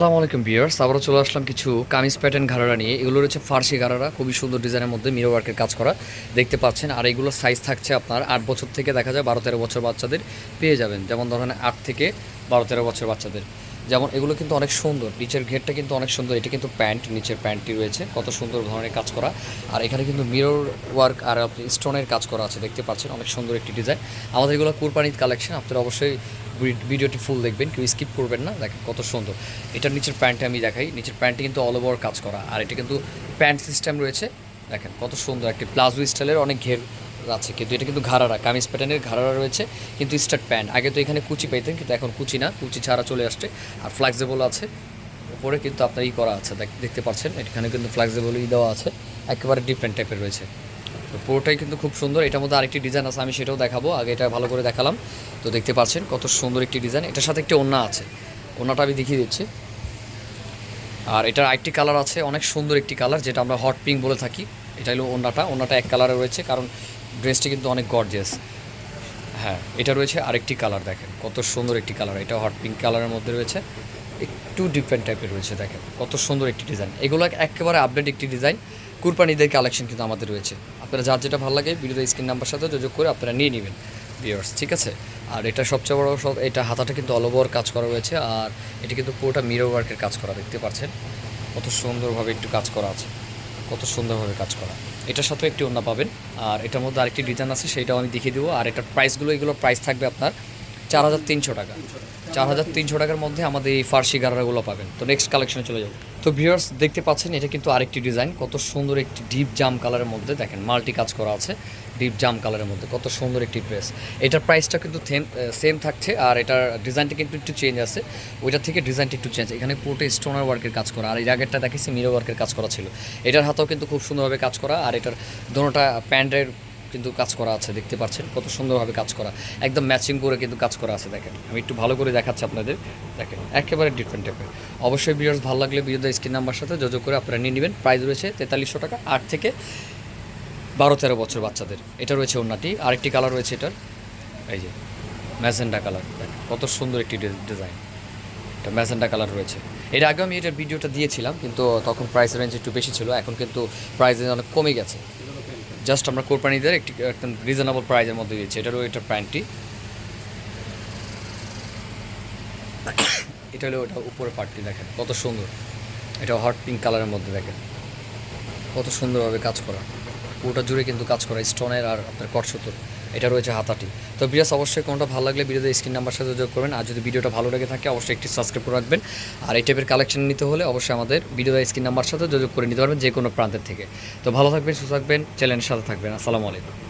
আসসালামু আলাইকুম বিয়ার্স আবারও চলে আসলাম কিছু কামিজ প্যাটার্ন ঘাড়ারা নিয়ে। এগুলো রয়েছে ফার্সি ঘাড়ারা, খুবই সুন্দর ডিজাইনের মধ্যে মিরো ওয়ার্কের কাজ করা দেখতে পাচ্ছেন। আর এগুলো সাইজ থাকছে আপনার আট বছর থেকে দেখা যায় বারো তেরো বছর বাচ্চাদের পেয়ে যাবেন। যেমন ধরেন আট থেকে বারো তেরো বছর বাচ্চাদের। যেমন এগুলো কিন্তু অনেক সুন্দর। নিচের ঘেরটা কিন্তু অনেক সুন্দর। এটা কিন্তু প্যান্ট, নিচের প্যান্টটি রয়েছে। কত সুন্দর ধরনের কাজ করা। আর এখানে কিন্তু মিরর ওয়ার্ক আর আপনি স্টোনের কাজ করা আছে। দেখতে পাচ্ছেন অনেক সুন্দর একটি ডিজাইন আমাদের এগুলো কুরবানির কালেকশন আপনারা অবশ্যই ভিডিওটি ফুল দেখবেন। কেউ স্কিপ করবেন না। দেখেন কত সুন্দর। এটার নিচের প্যান্টে আমি দেখাই। নিচের প্যান্টে কিন্তু অল ওভার কাজ করা। আর এটা কিন্তু প্যান্ট সিস্টেম রয়েছে। দেখেন কত সুন্দর একটি প্লাজো স্টাইলের অনেক ঘের আছে কিন্তু এটা কিন্তু ঘাড়ারা, কামিজ প্যাটার্নের ঘাড়ারা রয়েছে, কিন্তু স্টার্ট প্যান্ট আগে তো এখানে কুচি পাইতেন, কিন্তু এখন কুচি না, কুচি ছাড়া চলে আসছে। আর ফ্লেক্সিবল আছে, উপরে কিন্তু আপনার ই করা আছে, দেখ- দেখতে পাচ্ছেন, এখানে কিন্তু ফ্লেক্সিবল ই দেওয়া আছে, একেবারে ডিফারেন্ট টাইপের রয়েছে। তো পুরোটাই কিন্তু খুব সুন্দর, এটার মধ্যে আরেকটি ডিজাইন আছে, আমি সেটাও দেখাবো, আগে এটা ভালো করে দেখালাম। তো দেখতে পাচ্ছেন কত সুন্দর একটি ডিজাইন এটার সাথে একটি ওন্না আছে, ওন্নাটা আমি দেখিয়ে দিচ্ছি। আর এটার আরেকটি কালার আছে, অনেক সুন্দর একটি কালার যেটা আমরা হট পিঙ্ক বলে থাকি, এটা হলো ওন্নাটা ওন্নাটা এক কালারে রয়েছে, কারণ ড্রেসটি কিন্তু অনেক গর্জিয়াস হ্যাঁ এটা রয়েছে আরেকটি কালার দেখেন, কত সুন্দর একটি কালার এটা হট পিঙ্ক কালারের মধ্যে রয়েছে। একটু ডিফারেন্ট টাইপের রয়েছে দেখেন, কত সুন্দর একটি ডিজাইন এগুলো একেবারে আপডেট একটি ডিজাইন কুরবানিদের কালেকশন কিন্তু আমাদের রয়েছে। আপনারা যার যেটা ভালো লাগে ভিডিওতে স্ক্রিন নাম্বার সাথে যোগাযোগ করে আপনারা নিয়ে নেবেন ভিউয়ার্স ঠিক আছে? আর এটা সবচেয়ে বড় সব এটা হাতাটা কিন্তু অল ওভার কাজ করা রয়েছে আর এটা কিন্তু পুরোটা মিরর ওয়ার্কের কাজ করা, দেখতে পাচ্ছেন? কত সুন্দরভাবে একটু কাজ করা আছে। কত সুন্দরভাবে কাজ করা। এটার সাথেও একটি অন্য পাবেন। আর এটার মধ্যে আরেকটি ডিজাইন আছে, সেটাও আমি দেখিয়ে দেবো। আর এটার প্রাইসগুলো এগুলো প্রাইস থাকবে আপনার চার হাজার তিনশো টাকা। চার হাজার তিনশো টাকার মধ্যে আমাদের এই ফার্সি গারারাগুলো পাবেন। তো নেক্সট কালেকশনে চলে যাব। তো ভিউয়ার্স দেখতে পাচ্ছেন, এটা কিন্তু আরেকটি ডিজাইন কত সুন্দর একটি ডিপ জাম কালারের মধ্যে দেখেন মাল্টি কাজ করা আছে ডিপ জাম কালারের মধ্যে। কত সুন্দর একটি ড্রেস এটার প্রাইসটা কিন্তু সেম থাকছে, আর এটার ডিজাইনটা কিন্তু একটু চেঞ্জ আছে। ওইটার থেকে ডিজাইনটা একটু চেঞ্জ এখানে পুরোটা স্টোনার ওয়ার্কের কাজ করা, আর এই আগেরটা দেখেছি মিরো ওয়ার্কের কাজ করা ছিল। এটার হাতেও কিন্তু খুব সুন্দরভাবে কাজ করা, আর এটার দোনোটা প্যান্টের কিন্তু কাজ করা আছে, দেখতে পাচ্ছেন কত সুন্দরভাবে কাজ করা। একদম ম্যাচিং করে কিন্তু কাজ করা আছে, দেখেন। আমি একটু ভালো করে দেখাচ্ছি আপনাদের। দেখেন, একেবারে ডিফারেন্ট টাইপের অবশ্যই ভিডিওস ভালো লাগলে ভিডিওতে স্ক্রিন নাম্বার সাথে যোগাযোগ করে আপনারা নিয়ে নেবেন। প্রাইস রয়েছে তেতাল্লিশশো টাকা, আট থেকে বারো, তেরো বছর বাচ্চাদের। এটা রয়েছে অন্যটি আরেকটি কালার রয়েছে এটার। এই যে, ম্যাজেন্ডা কালার কত সুন্দর একটি ডিজাইন এটা ম্যাজেন্ডা কালার রয়েছে। এর আগে আমি এটার ভিডিওটা দিয়েছিলাম, কিন্তু তখন প্রাইস রেঞ্জ একটু বেশি ছিল। এখন কিন্তু প্রাইস রেঞ্জ অনেক কমে গেছে। জাস্ট আমরা কোরবানিদের একটি, একদম রিজনেবল প্রাইজের মধ্যে দিয়েছি। এটা এটারও এটার প্যান্টটি। এটা হলো ওটা উপরে পার্টটি দেখেন, কত সুন্দর। এটা হট পিঙ্ক কালারের মধ্যে দেখেন। কত সুন্দরভাবে কাজ করা। পুরোটা জুড়ে কিন্তু কাজ করা স্টোনের আর আপনার কটসুতোর। এটা রয়েছে হাতাটি। তো বিরাজ অবশ্যই কোনটা ভালো লাগলে ভিডিওতে স্ক্রিন নাম্বার সাথে যোগ করবেন। আর যদি ভিডিওটা ভালো লেগে থাকে, অবশ্যই একটি সাবস্ক্রাইব করে রাখবেন। আর এই টাইপের কালেকশন নিতে হলে অবশ্যই আমাদের ভিডিওতে স্ক্রিন নাম্বার সাথে যোগাযোগ করে নিতে পারবেন যে কোনো প্রান্তের থেকে। তো ভালো থাকবেন, সুস্থ থাকবেন, চ্যানেলের সাথে থাকবেন। আসসালামু আলাইকুম।